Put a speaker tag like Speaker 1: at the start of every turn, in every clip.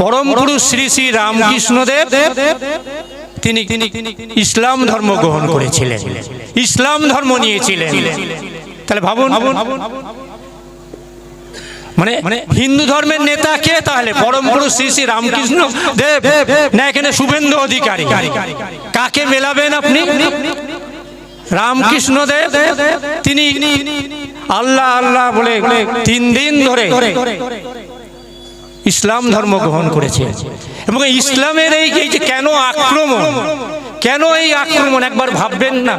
Speaker 1: পরম পুরুষ শ্রী শ্রী রামকৃষ্ণদেব তিনি ইসলাম ধর্ম গ্রহণ করেছিলেন। ইসলাম ধর্ম নিয়েছিলেন। তাহলে ভাবুন মানে মানে হিন্দু ধর্মের নেতা কে তাহলে? পরম পুরুষ শ্রী শ্রী রামকৃষ্ণ দেব না এখানে শুভেন্দু অধিকারী। কাকে মেলাবেন আপনি? রামকৃষ্ণ দেব তিনি আল্লাহ আল্লাহ বলে তিন দিন ধরে ইসলাম ধর্ম গ্রহণ করেছে। এবং ইসলামের এই যে কেন আক্রমণ? কেন এই আক্রমণ? একবার ভাববেন না।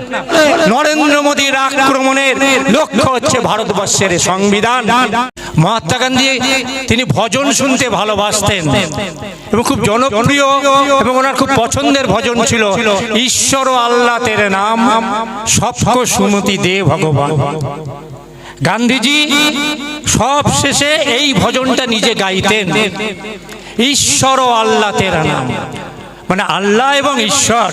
Speaker 1: নরেন্দ্র মোদীর আক্রমণের লক্ষ্য হচ্ছে ভারতবর্ষের সংবিধান। মহাত্মা গান্ধী তিনি ভজন শুনতে ভালোবাসতেন। এবং খুব জনপ্রিয় এবং ওনার খুব পছন্দের ভজন ছিল, ঈশ্বর ও আল্লাহ তেরে নাম সবক সুমতি দে ভগবান। গান্ধীজি সব শেষে এই ভজনটা নিজে গাইতেন। ঈশ্বর ও আল্লাহ তেরা নাম। মানে আল্লাহ এবং ঈশ্বর।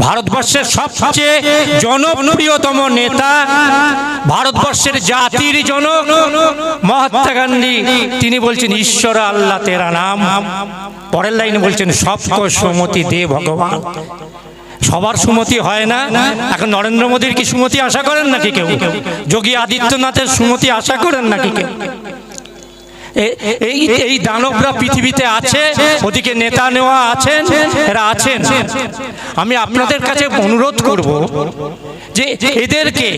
Speaker 1: ভারতবর্ষের সবচেয়ে জনপ্রিয়তম নেতা ভারতবর্ষের জাতির জনক মহাত্মা গান্ধী। তিনি বলছেন, ঈশ্বর আল্লাহ তেরা নাম। পরের লাইনে বলছেন সবক সমতি দে ভগবান। সবার সুমতি হয় না। এখন নরেন্দ্র মোদীর কি সুমতি আশা করেন নাকি কেউ? যোগী আদিত্যনাথের সুমতি আশা করেন নাকি কেউ? এই এই দানবরা পৃথিবীতে আছে ওদিকে নেতা নেওয়া আছেন এরা আছেন। আমি আপনাদের কাছে অনুরোধ করব যে এদেরকে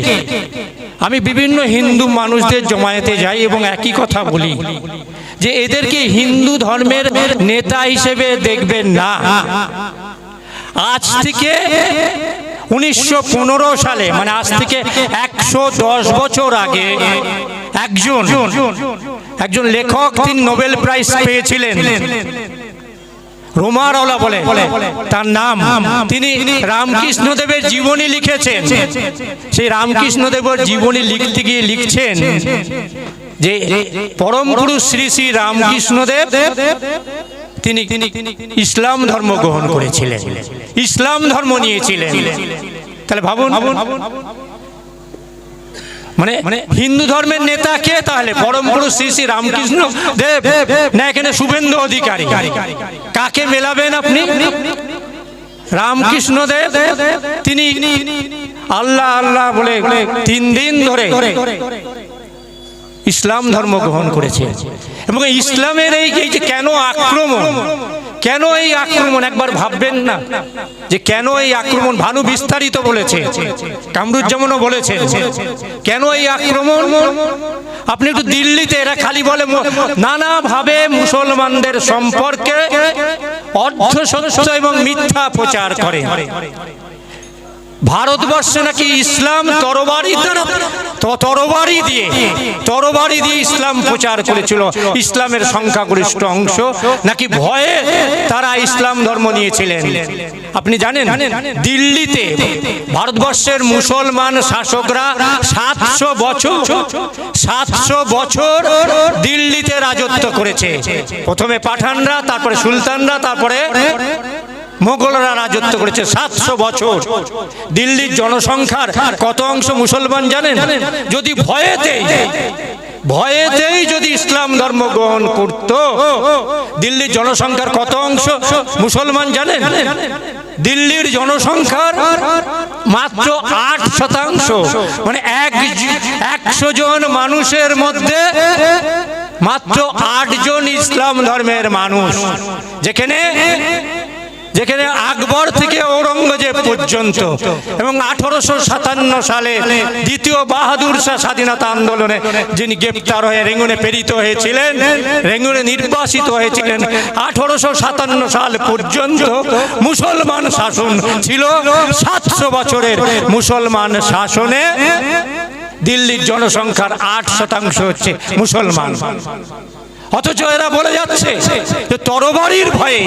Speaker 1: আমি বিভিন্ন হিন্দু মানুষদের জমায়েতে যাই এবং একই কথা বলি যে এদেরকে হিন্দু ধর্মের নেতা হিসেবে দেখবেন না। আজ থেকে উনিশশো পনেরো সালে মানে আজ থেকে একশো দশ বছর আগে একজন একজন লেখক তিনি নোবেল প্রাইজ পেয়েছিলেন। রোমারওয়ালা বলে, তার নাম, তিনি রামকৃষ্ণ দেবের জীবনী লিখেছেন। সেই রামকৃষ্ণ দেবের জীবনী লিখতে গিয়ে লিখছেন যে পরম পুরুষ শ্রী শ্রী রামকৃষ্ণ দেব তিনি ইসলাম ধর্ম গ্রহণ করেছিলেন। ইসলাম ধর্ম নিয়েছিলেন। তাহলে ভাবুন মানে মানে হিন্দু ধর্মের নেতা কে? তাহলে পরম পুরুষ শ্রী শ্রী রামকৃষ্ণ দেব। না এখানে শুভেন্দু অধিকারী। কাকে মেলাবেন আপনি? রামকৃষ্ণ দেব। তিনি আল্লাহ আল্লাহ বলে তিন দিন ধরে ইসলাম ধর্ম গ্রহণ করেছে। এবং ইসলামের এই যে কেন আক্রমণ? কেন এই আক্রমণ? একবার ভাববেন না যে কেন এই আক্রমণ? ভানু বিস্তারিত বলেছে। কামরুজ্জামানও বলেছে কেন এই আক্রমণ? আপনি একটু দিল্লিতে, এরা খালি বলে নানাভাবে মুসলমানদের সম্পর্কে অর্ধ সত্য এবং মিথ্যা প্রচার করে। ভারতবর্ষে নাকি ইসলাম তরবারি তরবারি দিয়ে তরবারি দিয়ে ইসলাম প্রচার করেছিল। ইসলামের সংখ্যাগরিষ্ঠ অংশ নাকি ভয়ে তারা ইসলাম ধর্ম নিয়েছিলেন? আপনি জানেন, দিল্লিতে ভারতবর্ষের মুসলমান শাসকরা সাতশো বছর সাতশো বছর দিল্লিতে রাজত্ব করেছে। প্রথমে পাঠানরা, তারপরে সুলতানরা, তারপরে মোগলরা রাজত্ব করেছে সাতশো বছর। দিল্লির জনসংখ্যার কত অংশ মুসলমান জানেন? যদি ভয়েতেই ভয়েতেই যদি ইসলাম ধর্ম গ্রহণ করত, দিল্লির জনসংখ্যার কত অংশ মুসলমান জানেন? দিল্লির জনসংখ্যার মাত্র আট শতাংশ। মানে এক একশো জন মানুষের মধ্যে মাত্র আটজন ইসলাম ধর্মের মানুষ। যেখানে যেখানে আকবর থেকে ঔরঙ্গজেব পর্যন্ত এবং আঠারোশো সাতান্ন সালে দ্বিতীয় বাহাদুর শাহ স্বাধীনতা আন্দোলনে যিনি গ্রেপ্তার হয়ে রেঙ্গুনে প্রেরিত হয়েছিলেন, রেঙ্গুনে নির্বাসিত হয়েছিলেন, আঠারোশো সাতান্ন সাল পর্যন্ত মুসলমান শাসন ছিল। সাতশো বছরের মুসলমান শাসনে দিল্লির জনসংখ্যার আট শতাংশ হচ্ছে মুসলমান। অথচ এরা বলে যাচ্ছে যে তরবারির ভয়ে,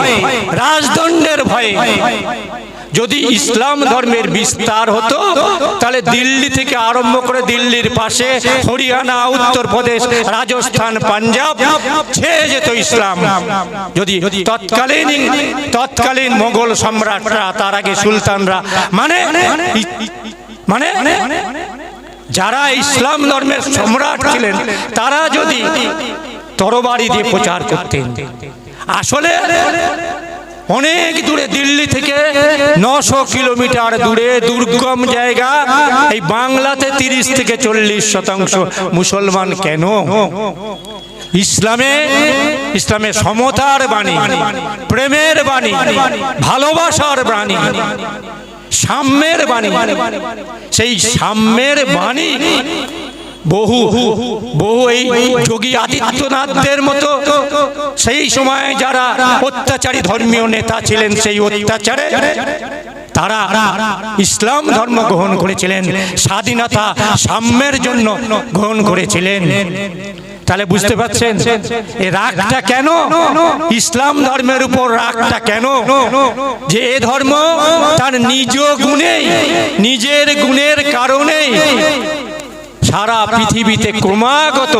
Speaker 1: রাজদণ্ডের ভয়ে, যদি ইসলাম ধর্মের বিস্তার হতো, তাহলে দিল্লি থেকে আরম্ভ করে দিল্লির পাশে হরিয়ানা, উত্তরপ্রদেশ, রাজস্থান, পাঞ্জাব ছেয়ে যেত ইসলাম। যদি তৎকালীন তৎকালীন মোগল সম্রাটরা, তার আগে সুলতানরা মানে মানে যারা ইসলাম ধর্মের সম্রাট ছিলেন, তারা যদি তরবারি দিয়ে প্রচার করতেন। আসলে অনেক দূরে দিল্লি থেকে নশো কিলোমিটার দূরে দুর্গম জায়গা এই বাংলাতে তিরিশ থেকে চল্লিশ শতাংশ মুসলমান কেন? ইসলামে ইসলামে সমতার বাণী প্রেমের বাণী ভালোবাসার বাণী সাম্যের বাণী। সেই সাম্যের বাণী বহু বহু এই যোগী আদিত্যনাথদের মতো সেই সময় যারা অত্যাচারী ধর্মীয় নেতা ছিলেন, সেই অত্যাচারে তারা ইসলাম ধর্ম গ্রহণ করেছিলেন, স্বাধীনতা সাম্যের জন্য গ্রহণ করেছিলেন। তাহলে বুঝতে পারছেন? এই রাগটা কেন? ইসলাম ধর্মের উপর রাগটা কেন? যে এ ধর্ম তার নিজ গুণেই, নিজের গুণের কারণেই সারা পৃথিবীতে ক্রমাগত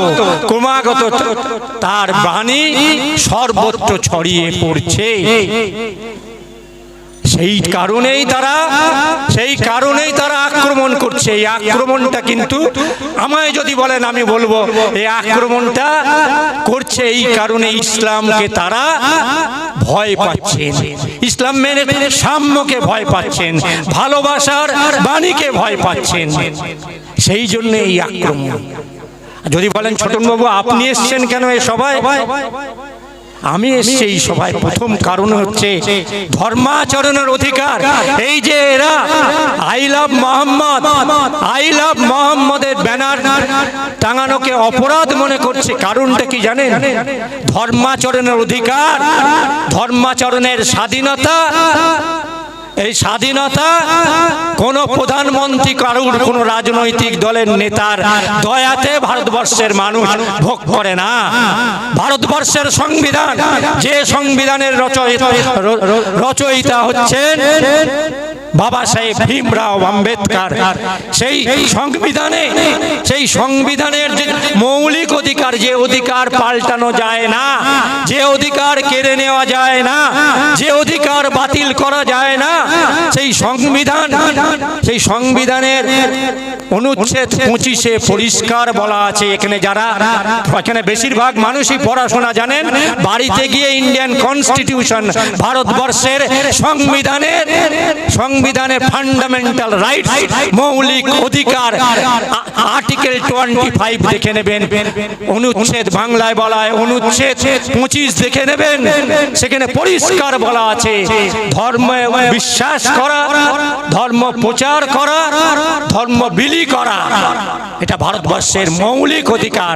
Speaker 1: ক্রমাগত তার বাণী সর্বত্র ছড়িয়ে পড়ছে। সেই কারণেই তারা, সেই কারণেই তারা আক্রমণ করছে। এই আক্রমণটা কিন্তু আমায় যদি বলেন, আমি বলব, এই আক্রমণটা করছে এই কারণে ইসলামকে তারা ভয় পাচ্ছেন। ইসলাম মেনে সাম্যকে ভয় পাচ্ছেন, ভালোবাসার বাণীকে ভয় পাচ্ছেন। সেই জন্য এই আক্রমণ। যদি বলেন, ছোটনবাবু, আপনি এসছেন কেন এ সবাই আমি এসছি এই সভায়। প্রথম কারণ হচ্ছে ধর্মাচরণের অধিকার। এই যে এরা I love Mohammad I love মোহাম্মদের ব্যানার। টাঙানোকে অপরাধ মনে করছে। কারণটা কি জানেন? ধর্মাচরণের অধিকার ধর্মাচরণের স্বাধীনতা এই স্বাধীনতা কোন প্রধানমন্ত্রী, কারুর কোন রাজনৈতিক দলের নেতার দয়াতে ভারতবর্ষের মানুষ ভোগ করে না। ভারতবর্ষের সংবিধান, যে সংবিধানের রচয়িতা হচ্ছেন বাবা সাহেব ভীমরাও আম্বেদকর। সেই সংবিধানে, সেই সংবিধানের যে মৌলিক অধিকার, যে অধিকার পাল্টানো যায় না, যে অধিকার কেড়ে নেওয়া যায় না, যে অধিকার বাতিল করা যায় না, সেই সংবিধান, সেই সংবিধানের অনুচ্ছেদ পঁচিশে পরিষ্কার বলা আছে। এখানে যারা, এখানে বেশিরভাগ মানুষই পড়াশোনা জানেন, বাড়িতে গিয়ে ইন্ডিয়ান কনস্টিটিউশন ভারতবর্ষের সংবিধানের সংবিধানের ফান্ডামেন্টাল রাইট মৌলিক অধিকার আর্টিকেল টোয়েন্টি ফাইভ দেখে নেবেন, অনুচ্ছেদ বাংলায় বলা হয়, অনুচ্ছেদ পঁচিশ দেখে নেবেন, সেখানে পরিষ্কার বলা আছে, ধর্ম বিশ্বাস করা, ধর্ম প্রচার করা, ধর্ম বিলি করা, এটা ভারতবর্ষের মৌলিক অধিকার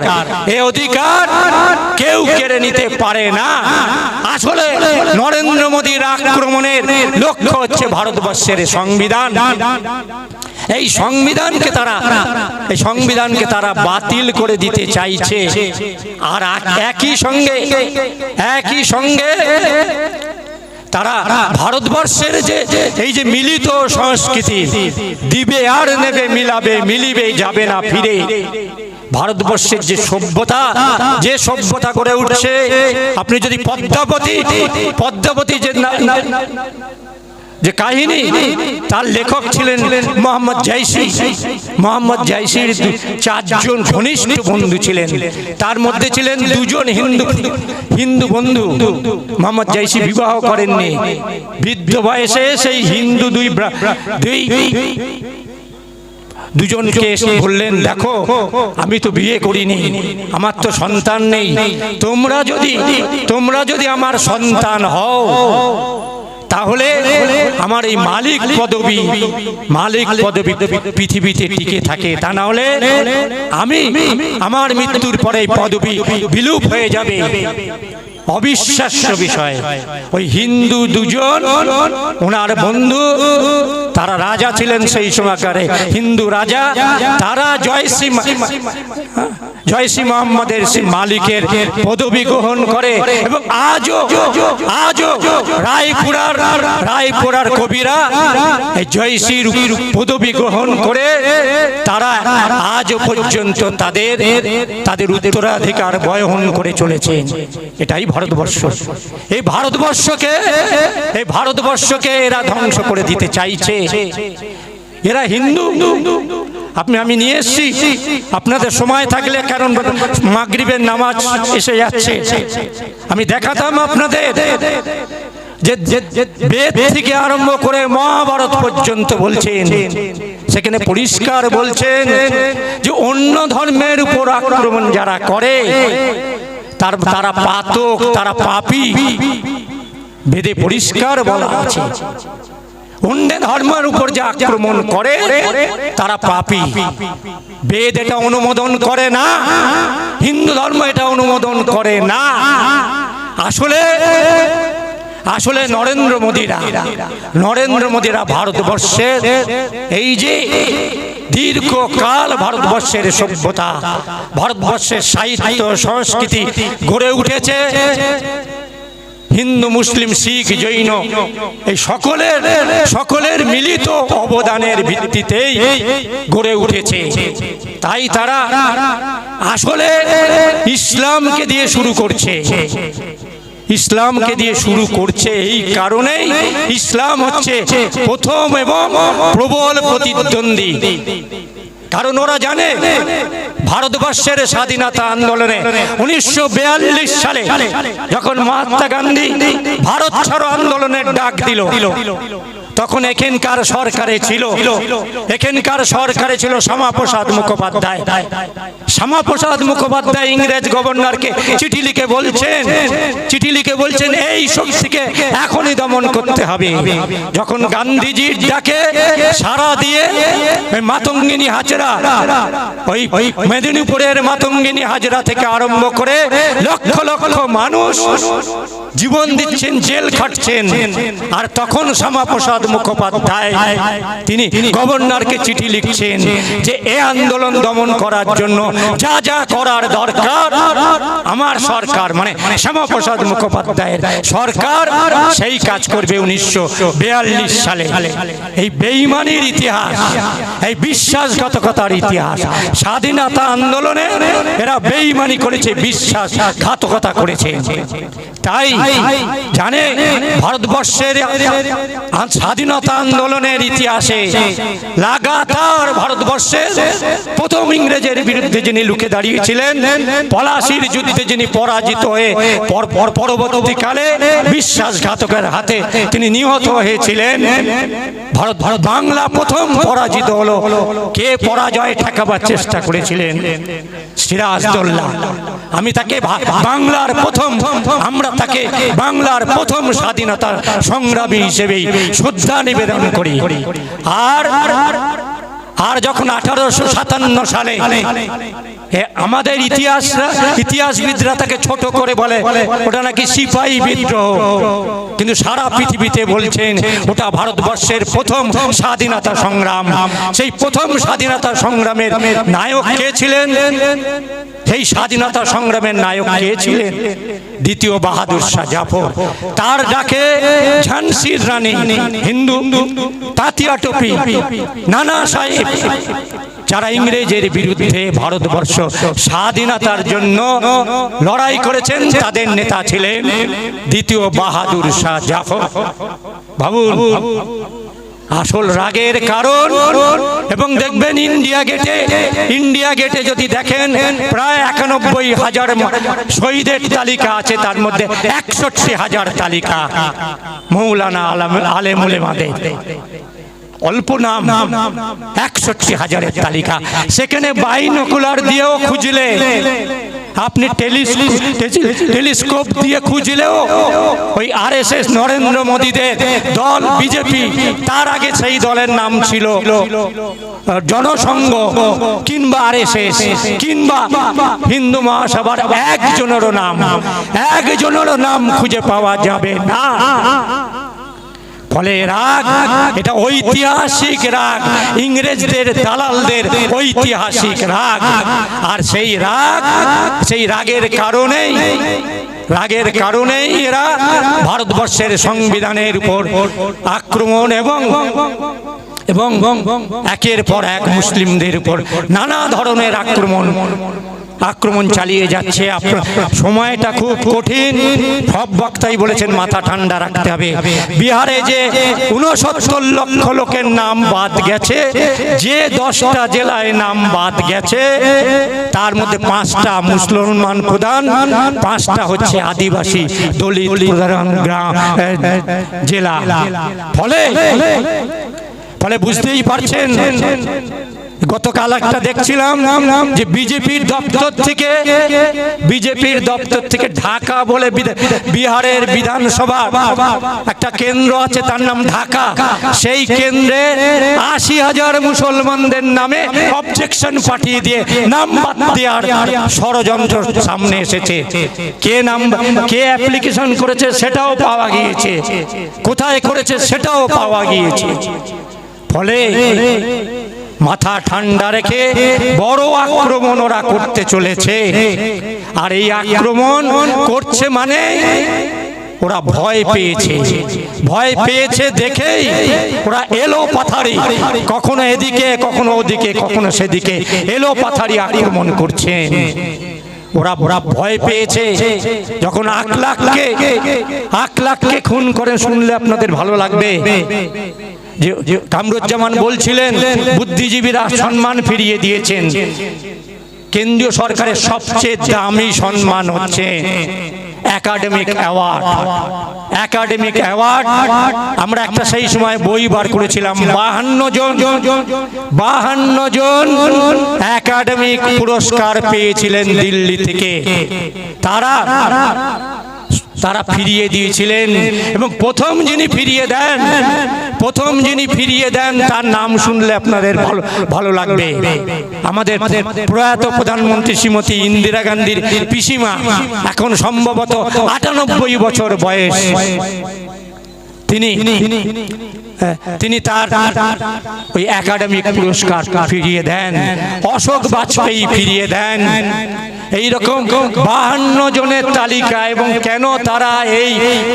Speaker 1: এই অধিকার কেউ কেড়ে নিতে পারে না। আসলে নরেন্দ্র মোদীর আক্রমণের লক্ষ্য হচ্ছে ভারতবর্ষের সংবিধান। এই সংবিধানকে তারা এই সংবিধানকে তারা বাতিল করে দিতে চাইছে। আর একই সঙ্গে একই সঙ্গে তারা ভারতবর্ষের যে এই যে মিলিত সংস্কৃতি, দিবে আর নেবে, মিলাবে, মিলিবে, যাবে না, ফিরে। ভারতবর্ষের যে সভ্যতা যে সভ্যতা করে উঠছে, আপনি যদি পদ্মাবতী পদ্মাবতী যে যে কাহিনী তার লেখক ছিলেন মোহাম্মদ জাইসি মোহাম্মদ জাইসির চারজন ঘনিষ্ঠ বন্ধু ছিলেন। তার মধ্যে ছিলেন দুজন হিন্দু হিন্দু বন্ধু। মোহাম্মদ জাইসি বিবাহ করেননি। বৃদ্ধ বয়সে সেই হিন্দু দুই দুই দুজনকে এসে বললেন, দেখো, আমি তো বিয়ে করিনি। আমার তো সন্তান নেই। তোমরা যদি তোমরা যদি আমার সন্তান হও তাহলে আমার এই মালিক পদবী মালিক পদবী পৃথিবীতে টিকে থাকে। তা না হলে আমি আমার মৃত্যুর পরে পদবী বিলুপ হয়ে যাবে। অবিশ্বাস্য বিষয়। ওই হিন্দু দুজন, ওনার বন্ধু, তারা রাজা ছিলেন সেই সময়কারে। হিন্দু রাজা, তারা জয়শ্রী জয়শ্রী মোহাম্মদের মালিকের পদবি গ্রহণ করে এবং আজও আজও রায়পুরার রায়পুরার কবিরা জয়শ্রীর পদবি গ্রহণ করে তারা আজও পর্যন্ত তাদের তাদের উত্তরাধিকার বয়ন করে চলেছে এটাই ভারতবর্ষ। এই ভারতবর্ষকে এই ভারতবর্ষকে এরা ধ্বংস করে দিতে চাইছে। এরা হিন্দু। আপনি, আমি নিয়ে এসেছি। আপনাদের সময় থাকলে কারণ মাগরিবের নামাজ এসে যাচ্ছে। আমি দেখাতাম আপনাদের যে থেকে আরম্ভ করে মহাভারত পর্যন্ত বলছেন, সেখানে পরিষ্কার বলছেন যে অন্য ধর্মের উপর আক্রমণ যারা করে তার তারা পাতক, তারা পাপি। বেদে পরিষ্কার বলা আছে। অন্য ধর্মের উপর করে, তারা পাপী। বেদ এটা অনুমোদন করে না। হিন্দু ধর্ম এটা অনুমোদন করে না। আসলে আসলে নরেন্দ্র মোদীরা নরেন্দ্র মোদীরা ভারতবর্ষের এই যে দীর্ঘকাল ভারতবর্ষের সভ্যতা ভারতবর্ষের সাহিত্য সংস্কৃতি গড়ে উঠেছে। হিন্দু মুসলিম শিখ জৈন এই সকলের সকলের মিলিত অবদানের ভিত্তিতেই গড়ে উঠেছে। তাই তারা আসলে ইসলামকে দিয়ে শুরু করছে। ইসলামকে দিয়ে শুরু করছে এই কারণেই ইসলাম হচ্ছে প্রথম এবং প্রবল প্রতিদ্বন্দ্বী। কারণ ওরা জানে, ভারতবর্ষের স্বাধীনতা আন্দোলনে উনিশশো বিয়াল্লিশ সালে যখন মহাত্মা গান্ধী ভারত ছাড়ো আন্দোলনের ডাক দিল তখন এখানকার সরকারে ছিল, এখানকার সরকারে ছিল শ্যামাপ্রসাদ মুখোপাধ্যায়। শ্যামাপ্রসাদ মুখোপাধ্যায় ইংরেজ গভর্নরকে চিঠি লিখে বলছেন, চিঠি লিখে বলছেন, এই শক্তিকে এখনই দমন করতে হবে। যখন গান্ধীজির ডাকে সারা দিয়ে মাতঙ্গিনী হাজরা, ওই মেদিনীপুরের মাতঙ্গিনী হাজরা থেকে আরম্ভ করে লক্ষ লক্ষ মানুষ জীবন দিচ্ছেন, জেল খাটছেন। আর তখন শ্যামাপ্রসাদ মুখোপাধ্যায় তিনি গভর্নরকে চিঠি লিখছেন যে এ আন্দোলন দমন করার জন্য যা যা করার দরকার আমার সরকার মানে শ্যামাপ্রসাদ মুখোপাধ্যায়ের সরকার সেই কাজ করবে উনিশশো সালে। এই বেইমানির ইতিহাস এই বিশ্বাসঘাতকতার ইতিহাস স্বাধীনতা আন্দোলনে এরা বেইমানি করেছে বিশ্বাস ঘাতকতা করেছে। তাই জানে ভারতবর্ষের স্বাধীনতা আন্দোলনের ইতিহাসে লাগাতার ভারতবর্ষের প্রথম ইংরেজের বিরুদ্ধে যিনি লুকে দাঁড়িয়েছিলেন, পলাশির যুদ্ধে যিনি পরাজিত হয়ে পর- পর- পরবর্তীকালে বিশ্বাসঘাতকের হাতে তিনি নিহত হয়েছিলেন। ভারত ভারত বাংলা প্রথম পরাজিত হলো। কে পরাজয় ঠেকাবার চেষ্টা করেছিলেন? সিরাজদৌল্লা আমি তাকে বাংলার প্রথম, আমরা তাকে বাংলার প্রথম স্বাধীনতার সংগ্রামী হিসেবেই শ্রদ্ধা নিবেদন করি। আর আর যখন আঠারোশো সাতান্ন সালে আমাদের ইতিহাস ইতিহাসবিদরা তাকে ছোট করে বলে, ওটা নাকি সিপাহী বিদ্রোহ। কিন্তু সারা পৃথিবীতে বলছেন, ওটা ভারতবর্ষের প্রথম স্বাধীনতা সংগ্রাম। সেই প্রথম স্বাধীনতা সংগ্রামের নায়ক কে ছিলেন? সেই স্বাধীনতা সংগ্রামের নায়ক কে ছিলেন? দ্বিতীয় বাহাদুর শাহ জাফর। তার ডাকে ঝানসির রানী, হিন্দু, তাতিয়া টুপি, নানা সাহেব, যারা ইংরেজের বিরুদ্ধে ভারতবর্ষ স্বাধীনতার জন্য লড়াই করেছেন, তাদের নেতা ছিলেন দ্বিতীয় বাহাদুর শাহ জাফর। ভাবুন আসল রাগের কারণ এবং দেখবেন ইন্ডিয়া গেটে ইন্ডিয়া গেটে যদি দেখেন, প্রায় একানব্বই হাজার শহীদের তালিকা আছে, তার মধ্যে একষট্টি হাজার তালিকা। মৌলানা আলম আলেমুলে মাদে। অল্প নাম, একষট্টি হাজারের তালিকা। সেখানে বাইনকুলার দিয়েও খুঁজলে। আপনি টেলিস্কোপ দিয়ে খুঁজলেও ওই আর এস এস নরেন্দ্র মোদীদের দল, বিজেপি, তার আগে সেই দলের নাম ছিল জনসংঘ কিংবা আর এস এস কিংবা হিন্দু মহাসভার একজনেরও নাম। একজনেরও নাম খুঁজে পাওয়া যাবে না। ফলে রাগ, এটা ঐতিহাসিক রাগ, ইংরেজদের দালালদের ঐতিহাসিক রাগ। আর সেই রাগ, সেই রাগের কারণেই রাগের কারণেই এরা ভারতবর্ষের সংবিধানের উপর আক্রমণ এবং এবং একের পর এক মুসলিমদের উপর নানা ধরনের আক্রমণ আক্রমণ চালিয়ে যাচ্ছে। সময়টা খুব কঠিন। সব বক্তাই বলেছেন, মাথা ঠান্ডা রাখতে হবে। বিহারে যে উনসত্তর লক্ষ লোকের নাম বাদ গেছে, যে দশটা জেলায় নাম বাদ গেছে, তার মধ্যে পাঁচটা মুসলমান প্রধান, পাঁচটা হচ্ছে আদিবাসী দলিত প্রধান গ্রাম জেলা। ফলে ফলে বুঝতেই পারছেন গতকাল একটা দেখছিলাম যে বিজেপির দপ্তর থেকে, বিজেপির দপ্তর থেকে ঢাকা বলে বিহারের বিধানসভা একটা কেন্দ্র আছে, তার নাম ঢাকা। সেই কেন্দ্রে আশি হাজার মুসলমানদের নামে অবজেকশন পাঠিয়ে দিয়ে নাম বাদ দেওয়ার ষড়যন্ত্র সামনে এসেছে। কে নাম কে অ্যাপ্লিকেশন করেছে সেটাও পাওয়া গিয়েছে। কোথায় করেছে সেটাও পাওয়া গিয়েছে। ফলে মাথা ঠান্ডা রেখে বড় আক্রমণ ওরা করতে চলেছে। আর এই আক্রমণ করছে মানে ওরা ভয় পেয়েছে। ভয় পেয়েছে দেখেই ওরা এলো পাথারি। কখনো এদিকে, কখনো ওদিকে, কখনো সেদিকে এলো পাথারি আক্রমণ করছে। ওরা ওরা ভয় পেয়েছে। যখন আট লাখকে আট লাখকে খুন করে শুনলে আপনাদের ভালো লাগবে। কামরুজ্জামান বলছিলেন বুদ্ধিজীবীরা সম্মান ফিরিয়ে দিয়েছেন। কেন্দ্রীয় সরকারের সবচেয়ে দামি সম্মান হচ্ছে একাডেমিক অ্যাওয়ার্ড। Academic award. আমরা একটা সেই সময় বই বার করেছিলাম। বাহান্ন জন। বাহান্ন জন একাডেমিক পুরস্কার পেয়েছিলেন দিল্লি থেকে। তারা তারা ফিরিয়ে দিয়েছিলেন। এবং প্রথম যিনি ফিরিয়ে দেন, প্রথম যিনি ফিরিয়ে দেন, তার নাম শুনলে আপনাদের ভালো ভালো লাগবে। আমাদের প্রয়াত প্রধানমন্ত্রী শ্রীমতী ইন্দিরা গান্ধীর পিসিমা, এখন সম্ভবত আটানব্বই বছর বয়স। তিনি তিনি তার ওই একাডেমিক পুরস্কার ফিরিয়ে দেন। অশোক বাজপেয়ী ফিরিয়ে দেন। এই রকম বাহান্ন জনের তালিকা এবং কেন তারা এই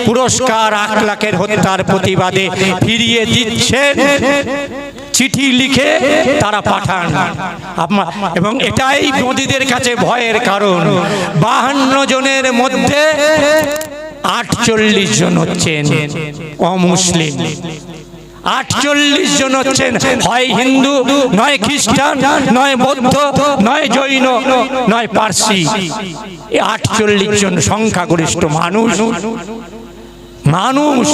Speaker 1: পুরস্কার আট লাখের হত্যার প্রতিবাদে ফিরিয়ে দিচ্ছেন? চিঠি লিখে তারা পাঠান। এবং এটাই মোদীদের কাছে ভয়ের কারণ। বাহান্ন জনের মধ্যে আটচল্লিশ জন হচ্ছেন অমুসলিম। আটচল্লিশ জন হচ্ছেন। হয় হিন্দু, নয় খ্রিস্টান, নয় বৌদ্ধ, নয় জৈন, নয় পার্সি। আটচল্লিশ জন সংখ্যাগরিষ্ঠ মানুষ। মানুষ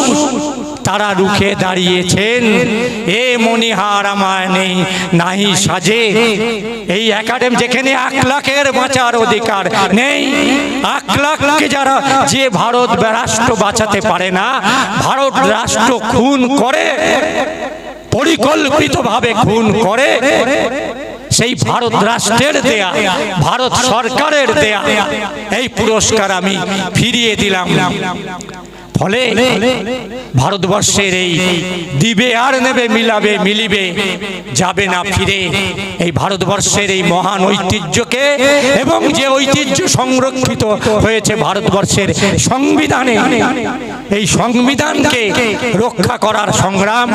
Speaker 1: তারা রুখে দাঁড়িয়েছেন। এ মনিহার আমায় নেই, নাহি সাজে। এই একাডেমি যেখানে এক লাখের বাঁচার অধিকার নেই লাখকে যারা যে ভারত রাষ্ট্র বাঁচাতে পারে না, ভারত রাষ্ট্র খুন করে, পরিকল্পিতভাবে খুন করে, সেই ভারত রাষ্ট্রের দেয়া, ভারত সরকারের দেয়া, এই পুরস্কার আমি ফিরিয়ে দিলাম। ফলে ভারতবর্ষের এই দিবে আর নেবে, মিলাবে, মিলিবে, যাবে না, ফিরে। এই ভারতবর্ষের এই মহান ঐতিহ্যকে এবং যে ঐতিহ্য সংরক্ষিত হয়েছে ভারতবর্ষের সংবিধানে, এই সংবিধানকে রক্ষা করার সংগ্রাম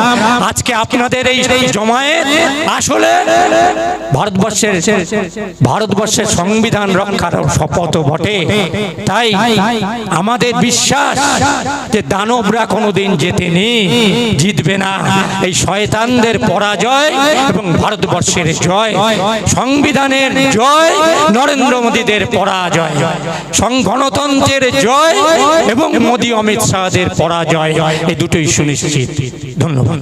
Speaker 1: আজকে আপনাদের এই জমায়েত আসলে ভারতবর্ষের ভারতবর্ষের সংবিধান রক্ষার শপথ বটে। তাই আমাদের বিশ্বাস যে দানবরা কোনোদিন জেতেনি, জিতবে না। এই শয়তানদের পরাজয় এবং ভারতবর্ষের জয়, সংবিধানের জয়, নরেন্দ্র মোদীদের পরাজয় গণতন্ত্রের জয় এবং মোদী অমিত শাহদের পরাজয়, এই দুটোই সুনিশ্চিত। ধন্যবাদ।